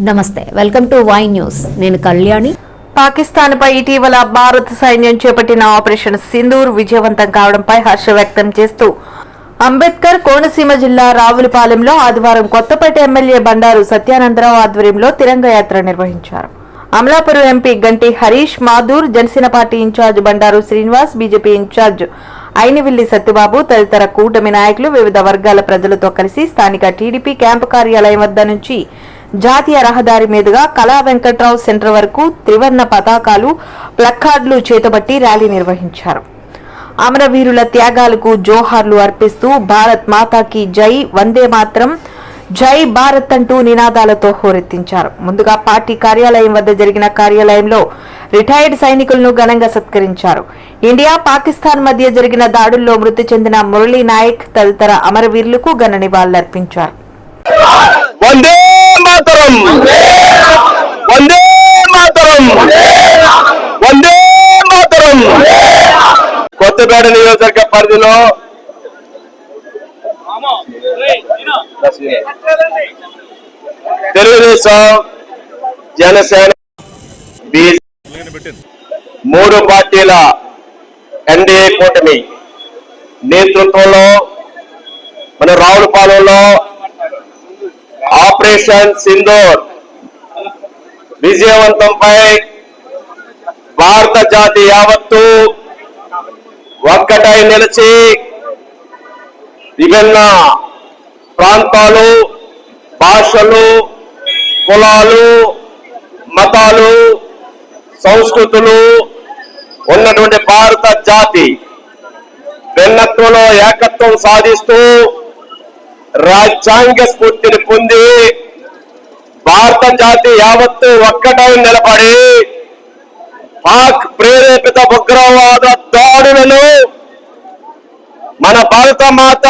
నమస్తే welcome to Y news. నేను కళ్యాణి. పాకిస్తాన్ పై ఇటీవల భారత సైన్యం చేపట్టిన ఆపరేషన్ సింధూర్ విజయవంతం కావడంపై హర్ష వ్యక్తం చేస్తూ అంబేద్కర్ కోనసీమ జిల్లా రావులపాలెంలో ఆదివారం కొత్తపేట ఎమ్మెల్యే బండారు సత్యానందరావు ఆధ్వర్యంలో తిరంగ యాత్ర నిర్వహించారు. Amalapuram MP Ganti Harish Madhur Janasena party in charge Bandaru Srinivas BJP in charge Ainavilli Satyababu తదితర కూటమి నాయకులు వివిధ వర్గాల ప్రజలతో కలిసి స్థానిక టీడీపీ క్యాంపు కార్యాలయం వద్ద నుంచి జాతీయ రహదారి మీదుగా కళా వెంకట్రావు సెంటర్ వరకు త్రివర్ణ పతాకాలు ప్లక్కార్డులు చేతబట్టి ర్యాలీ నిర్వహించారు. అమరవీరుల త్యాగాలకు జోహార్లు అర్పిస్తూ భారత్ మాతాకి జై వందే మాత్రం జై భారత్ అంటూ నినాదాలతో హోరెత్తించారు. ముందుగా పార్టీ కార్యాలయం వద్ద జరిగిన కార్యాలయంలో రిటైర్డ్ సైనికులను ఘనంగా సత్కరించారు. ఇండియా పాకిస్తాన్ మధ్య జరిగిన దాడుల్లో మృతి చెందిన మురళీ నాయక్ తదితర అమరవీరులకు ఘన నివాళులర్పించారు. వందే మాతరం. వందే మాతరం. వందే మాతరం. కొత్తపేట నియోజకవర్గ పరిధిలో తెలుగుదేశం జనసేన మూడు పార్టీల ఎన్డీఏ కూటమి నేతృత్వంలో మన రావులపాలెంలో ఆపరేషన్ సింధూర్ విజయవంతంపై భారత జాతి యావత్తు ఒక్కటై నిలిచి విభిన్న ప్రాంతాలు భాషలు కులాలు మతాలు సంస్కృతులు ఉన్నటువంటి భారత జాతి భిన్నత్వంలో ఏకత్వం సాధిస్తూ రాజ్యాంగ స్ఫూర్తిని పొంది భారత జాతి యావత్తు ఒక్కటై నిలబడి పాక్ ప్రేరేపిత ఉగ్రవాద దాడులను మన భారత మాత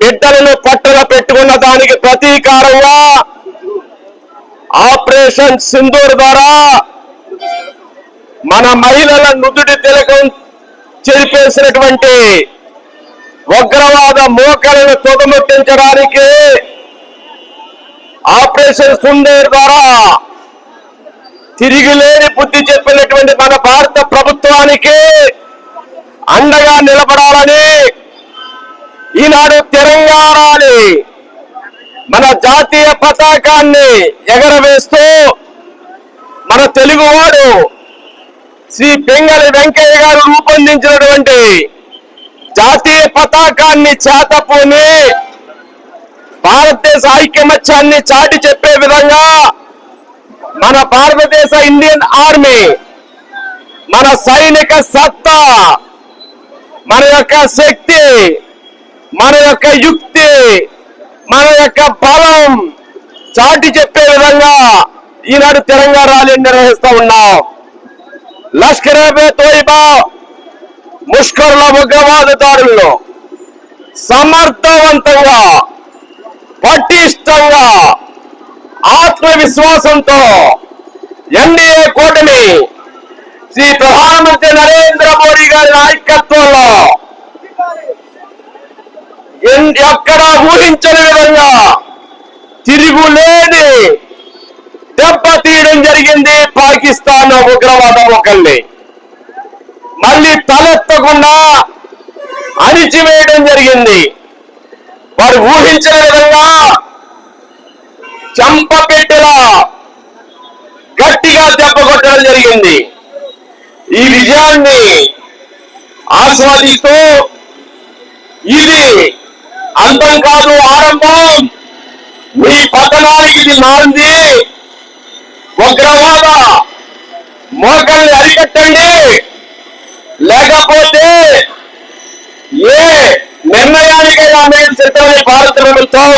బిడ్డలను పట్టున పెట్టుకున్న దానికి ప్రతీకారంగా ఆపరేషన్ సింధూర్ ద్వారా మన మహిళల నుదుటి తిలకం చెరిపేసినటువంటి ఉగ్రవాద మోకలను తొగముట్టించడానికి ఆపరేషన్ సుందేర్ ద్వారా తిరిగిలేని బుద్ధి చెప్పినటువంటి మన భారత ప్రభుత్వానికి అండగా నిలబడాలని ఈనాడు తెలంగాణని మన జాతీయ పతాకాన్ని ఎగరవేస్తూ మన తెలుగువాడు శ్రీ పెంగళి వెంకయ్య గారు రూపొందించినటువంటి జాతీయ పతాకాన్ని చేతపూని భారతదేశ ఐక్యమత్యాన్ని చాటి చెప్పే విధంగా మన భారతదేశ ఇండియన్ ఆర్మీ మన సైనిక సత్తా మన యొక్క శక్తి మన యొక్క యుక్తి మన యొక్క బలం చాటి చెప్పే విధంగా ఈనాడు తెలంగాణ ర్యాలీ నిర్వహిస్తూ ఉన్నాం. లష్కర్ తోయిబా ముష్కరుల ఉగ్రవాద దాడుల్లో సమర్థవంతంగా పటిష్టంగా ఆత్మవిశ్వాసంతో ఎన్డీఏ కూటమి శ్రీ ప్రధానమంత్రి నరేంద్ర మోడీ గారి నాయకత్వంలో ఎన్- ఎక్కడా ఊహించని విధంగా తిరుగులేని దెబ్బతీయడం జరిగింది పాకిస్తాన్ ఉగ్రవాదం ఒకల్ని మళ్ళీ తలెత్తకుండా అణిచివేయడం జరిగింది. వారు ఊహించిన విధంగా చంపపెట్టెలా గట్టిగా దెబ్బ కొట్టడం జరిగింది. ఈ విజయాన్ని ఆస్వాదిస్తూ ఇది అంతం కాదు ఆరంభం. మీ పతనానికి ఇది మారింది ఉగ్రవాద మోకల్ని అరికట్టండి. లేకపోతే ఏ నిర్ణయానికైనా మేము సిద్ధమని భారత ప్రభుత్వం.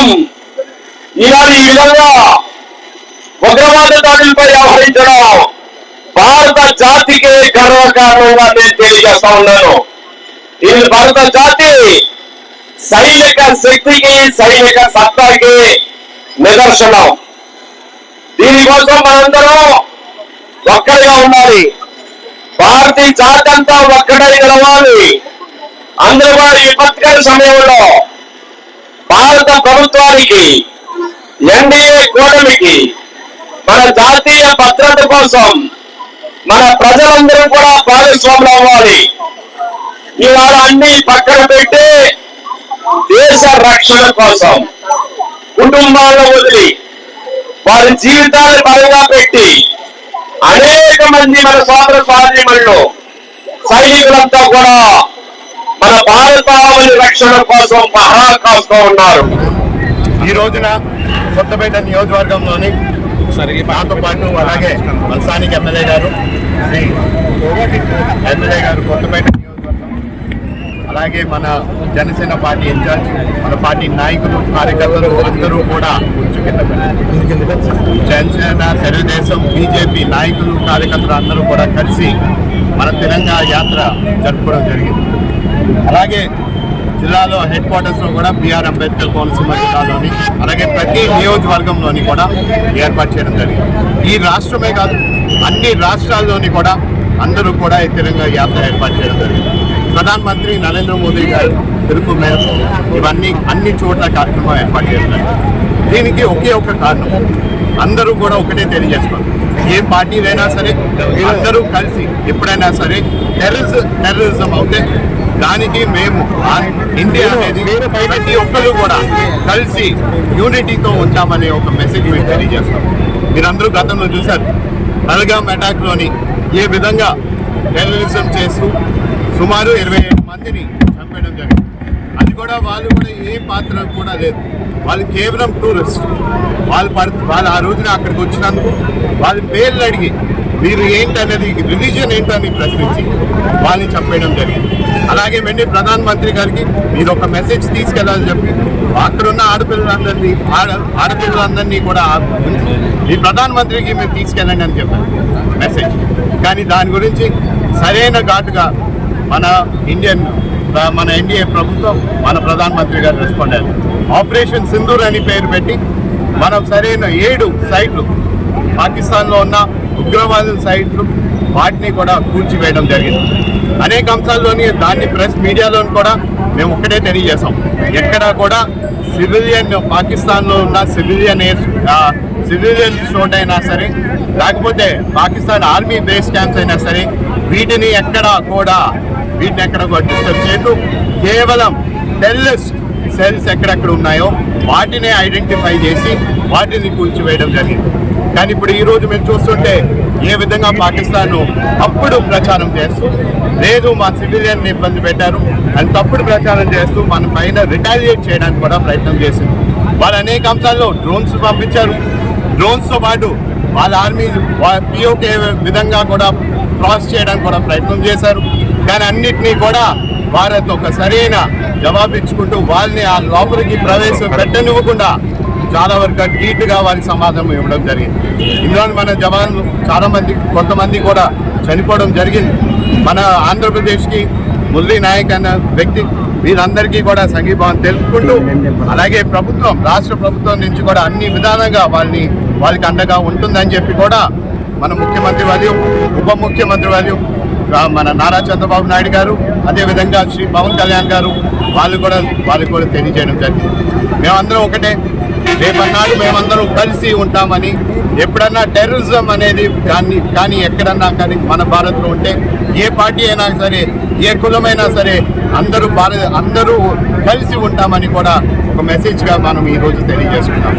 ఈనాడు ఈ విధంగా ఉగ్రవాద దాడులపై వ్యవహరించడం భారత జాతికి గర్వకారణంగా నేను తెలియజేస్తా ఉన్నాను. ఇది భారత జాతి సైనిక శక్తికి సైనిక సత్తాకి నిదర్శనం. దీనికోసం మనందరం ఒక్కడిగా ఉండాలి. భారతీయ జాతి అంతా ఒక్కడై నిలవాలి. అందరూ కూడా విపత్కర సమయంలో భారత ప్రభుత్వానికి ఎన్డీఏ కూటమికి మన జాతీయ భద్రత కోసం మన ప్రజలందరూ కూడా భాగస్వాములు అవ్వాలి. ఇవాళ అన్ని పక్కన పెట్టి దేశ రక్షణ కోసం కుటుంబాలను వదిలి వారి జీవితాన్ని బలంగా పెట్టి అనేక మంది మన స్వాతంత్ర స్వాధీనంలో సైనికులంతా కూడా మన భారతావని రక్షణ కోసం పహరా కాస్తూ ఉన్నారు. ఈ రోజున కొత్తపేట నియోజకవర్గంలోని నాతో పాటు అలాగే మన స్థానిక ఎమ్మెల్యే గారు శ్రీ ఎమ్మెల్యే గారు కొత్తపేట నియోజకవర్గం అలాగే మన జనసేన పార్టీ ఇన్ఛార్జ్ మన పార్టీ నాయకులు కార్యకర్తలు అందరూ కూడా. జనసేన తెలుగుదేశం బీజేపీ నాయకులు కార్యకర్తలు అందరూ కూడా కలిసి మన తెలంగాణ యాత్ర జరుపుకోవడం జరిగింది. అలాగే జిల్లాలో హెడ్ క్వార్టర్స్లో కూడా బీఆర్ అంబేద్కర్ కోనసీమ జిల్లాలోని అలాగే ప్రతి నియోజకవర్గంలోని కూడా ఏర్పాటు చేయడం జరిగింది. ఈ రాష్ట్రమే కాదు అన్ని రాష్ట్రాల్లోని కూడా అందరూ కూడా ఈ తెలంగాణ యాత్ర ఏర్పాటు చేయడం జరిగింది. ప్రధానమంత్రి నరేంద్ర మోదీ గారు పిలుపు మేరకు ఇవన్నీ అన్ని చోట్ల కార్యక్రమం ఏర్పాటు చేయడం దీనికి ఒకే ఒక కారణం అందరూ కూడా ఒకటే తెలియజేసుకోవాలి. ఏ పార్టీలైనా సరే అందరూ కలిసి ఎప్పుడైనా సరే టెర్రరిజం టెర్రరిజం అవుతే దానికి మేము ఇండియా అనేది ప్రతి ఒక్కరు కూడా కలిసి యూనిటీతో ఉంటామనే ఒక మెసేజ్ మేము తెలియజేస్తాం. మీరందరూ గతంలో చూశారు పహల్గామ్ అటాక్లోని ఏ విధంగా టెర్రరిజం చేస్తూ సుమారు ఇరవై ఏడు మందిని చంపేయడం జరిగింది. అది కూడా వాళ్ళు కూడా ఏ పాత్ర కూడా లేదు. వాళ్ళు కేవలం టూరిస్ట్ వాళ్ళు పడు వాళ్ళు ఆ రోజున అక్కడికి వచ్చినందుకు వాళ్ళ పేర్లు అడిగి మీరు ఏంటనేది రిలీజియన్ ఏంటని ప్రశ్నించి వాళ్ళని చంపేయడం జరిగింది. అలాగే వెండి ప్రధానమంత్రి గారికి మీరు ఒక మెసేజ్ తీసుకెళ్ళాలని చెప్పి అక్కడున్న ఆడపిల్లలందరినీ ఆడ ఆడపిల్లలందరినీ కూడా ఉంచి, ఈ ప్రధానమంత్రికి మీరు తీసుకెళ్ళండి అని చెప్పారు. మెసేజ్ కానీ దాని గురించి సరైన ఘాటుగా మన ఇండియన్ మన ఎన్డీఏ ప్రభుత్వం మన ప్రధానమంత్రి గారు రెస్పాండ్ అయ్యారు. ఆపరేషన్ సింధూర్ అని పేరు పెట్టి మనం సరైన ఏడు సైట్లు పాకిస్తాన్లో ఉన్న ఉగ్రవాదుల సైట్లు వాటిని కూడా కూల్చివేయడం జరిగింది. అనేక అంశాల్లోని దాన్ని ప్రెస్ మీడియాలోని కూడా మేము ఒక్కటే తెలియజేసాం ఎక్కడా కూడా సివిలియన్ పాకిస్తాన్లో ఉన్న సివిలియన్ ఎయిర్ సివిలియన్ చోట్ అయినా సరే లేకపోతే పాకిస్తాన్ ఆర్మీ బేస్ క్యాంప్స్ అయినా సరే వీటిని ఎక్కడా కూడా వీటిని ఎక్కడ కూడా డిస్టర్బ్ చేయదు కేవలం టెర్రరిస్ట్ సెల్స్ ఎక్కడెక్కడ ఉన్నాయో వాటిని ఐడెంటిఫై చేసి వాటిని కూల్చివేయడం జరిగింది. కానీ ఇప్పుడు ఈరోజు మేము చూస్తుంటే ఏ విధంగా పాకిస్తాన్ తప్పుడు ప్రచారం చేస్తూ లేదు మా సివిలియన్ ఇబ్బంది పెట్టారు అని తప్పుడు ప్రచారం చేస్తూ మన పైన రిటాలియేట్ చేయడానికి కూడా ప్రయత్నం చేసింది. వాళ్ళు అనేక అంశాల్లో డ్రోన్స్ పంపించారు. డ్రోన్స్తో పాటు వాళ్ళ ఆర్మీ పిఓకే విధంగా కూడా క్రాస్ చేయడానికి కూడా ప్రయత్నం చేశారు. కానీ అన్నిటినీ కూడా భారత్ ఒక సరైన జవాబిచ్చుకుంటూ వాళ్ళని ఆ లోపలికి ప్రవేశం పెట్టనివ్వకుండా చాలా వరకు నీట్గా వారికి సమాధానం ఇవ్వడం జరిగింది. ఇందులో మన జవాన్లు చాలామంది కొంతమంది కూడా చనిపోవడం జరిగింది. మన ఆంధ్రప్రదేశ్కి మురళీ నాయక్ అన్న వ్యక్తి వీరందరికీ కూడా సంఘీభావం తెలుపుకుంటూ అలాగే ప్రభుత్వం రాష్ట్ర ప్రభుత్వం నుంచి కూడా అన్ని విధాలుగా వాళ్ళని వాళ్ళకి అండగా ఉంటుందని చెప్పి కూడా మన ముఖ్యమంత్రి వాళ్ళు ఉప ముఖ్యమంత్రి వాళ్ళు మన నారా చంద్రబాబు నాయుడు గారు అదేవిధంగా శ్రీ పవన్ కళ్యాణ్ గారు వాళ్ళు కూడా వాళ్ళకి కూడా తెలియజేయడం జరిగింది. మేమందరం ఒకటే రేపన్నాడు మేమందరం కలిసి ఉంటామని ఎప్పుడన్నా టెర్రరిజం అనేది కానీ కానీ ఎక్కడన్నా కానీ మన భారత్లో ఉంటే ఏ పార్టీ అయినా సరే ఏ కులమైనా సరే అందరూ భారత అందరూ కలిసి ఉంటామని కూడా ఒక మెసేజ్గా మనం ఈరోజు తెలియజేసుకున్నాం.